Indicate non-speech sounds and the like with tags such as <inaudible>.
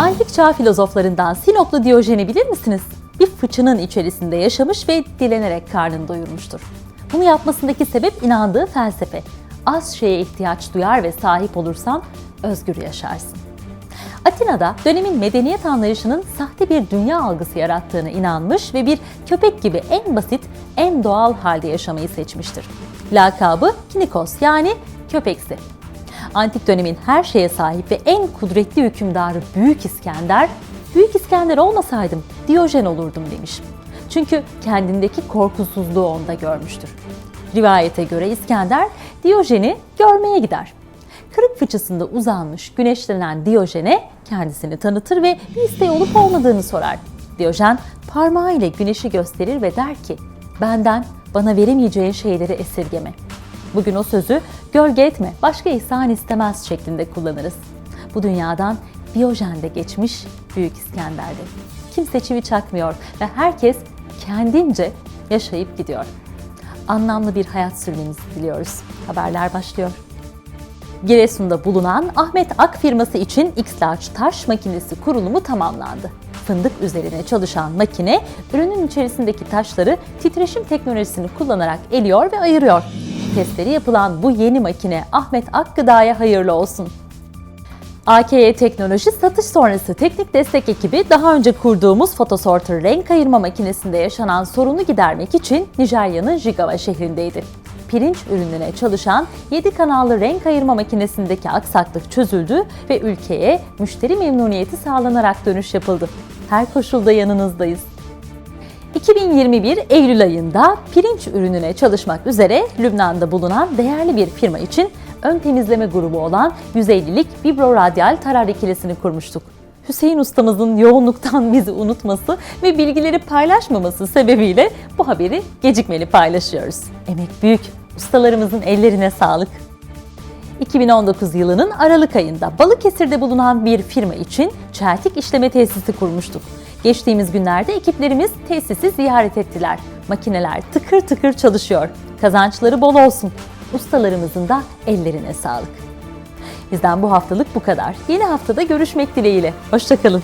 Antik çağ filozoflarından Sinoplu Diyojen'i bilir misiniz? Bir fıçının içerisinde yaşamış ve dilenerek karnını doyurmuştur. Bunu yapmasındaki sebep inandığı felsefe. Az şeye ihtiyaç duyar ve sahip olursan özgür yaşarsın. Atina'da dönemin medeniyet anlayışının sahte bir dünya algısı yarattığını inanmış ve bir köpek gibi en basit, en doğal halde yaşamayı seçmiştir. Lakabı Kinikos yani köpeksi. Antik dönemin her şeye sahip ve en kudretli hükümdarı Büyük İskender, Büyük İskender olmasaydım Diyojen olurdum demiş. Çünkü kendindeki korkusuzluğu onda görmüştür. Rivayete göre İskender Diyojen'i görmeye gider. Kırık fıçısında uzanmış, güneşlenen Diyojen'e kendisini tanıtır ve bir isteği olup olmadığını sorar. Diyojen parmağıyla güneşi gösterir ve der ki, benden bana veremeyeceğin şeyleri esirgeme. Bugün o sözü gölge etme, başka ihsan istemez şeklinde kullanırız. Bu dünyadan Diyojen de geçmiş, Büyük İskender'de. Kimse çivi çakmıyor ve herkes kendince yaşayıp gidiyor. Anlamlı bir hayat sürmenizi diliyoruz. Haberler başlıyor. Giresun'da bulunan Ahmet Ak firması için X-Large taş makinesi kurulumu tamamlandı. Fındık üzerine çalışan makine, ürünün içerisindeki taşları titreşim teknolojisini kullanarak eliyor ve ayırıyor. Testleri yapılan bu yeni makine Ahmet Ak Gıda'ya hayırlı olsun. AKY Teknoloji satış sonrası teknik destek ekibi daha önce kurduğumuz fotosorter renk ayırma makinesinde yaşanan sorunu gidermek için Nijerya'nın Jigawa şehrindeydi. Pirinç ürününe çalışan 7 kanallı renk ayırma makinesindeki aksaklık çözüldü ve ülkeye müşteri memnuniyeti sağlanarak dönüş yapıldı. Her koşulda yanınızdayız. 2021 Eylül ayında pirinç ürününe çalışmak üzere Lübnan'da bulunan değerli bir firma için ön temizleme grubu olan 150'lik vibro radyal tarar ikilisini kurmuştuk. Hüseyin ustamızın yoğunluktan <laughs> bizi unutması ve bilgileri paylaşmaması sebebiyle bu haberi gecikmeli paylaşıyoruz. Emek büyük, ustalarımızın ellerine sağlık. 2019 yılının Aralık ayında Balıkesir'de bulunan bir firma için çeltik işleme tesisi kurmuştuk. Geçtiğimiz günlerde ekiplerimiz tesisi ziyaret ettiler. Makineler tıkır tıkır çalışıyor. Kazançları bol olsun. Ustalarımızın da ellerine sağlık. Bizden bu haftalık bu kadar. Yeni haftada görüşmek dileğiyle. Hoşçakalın.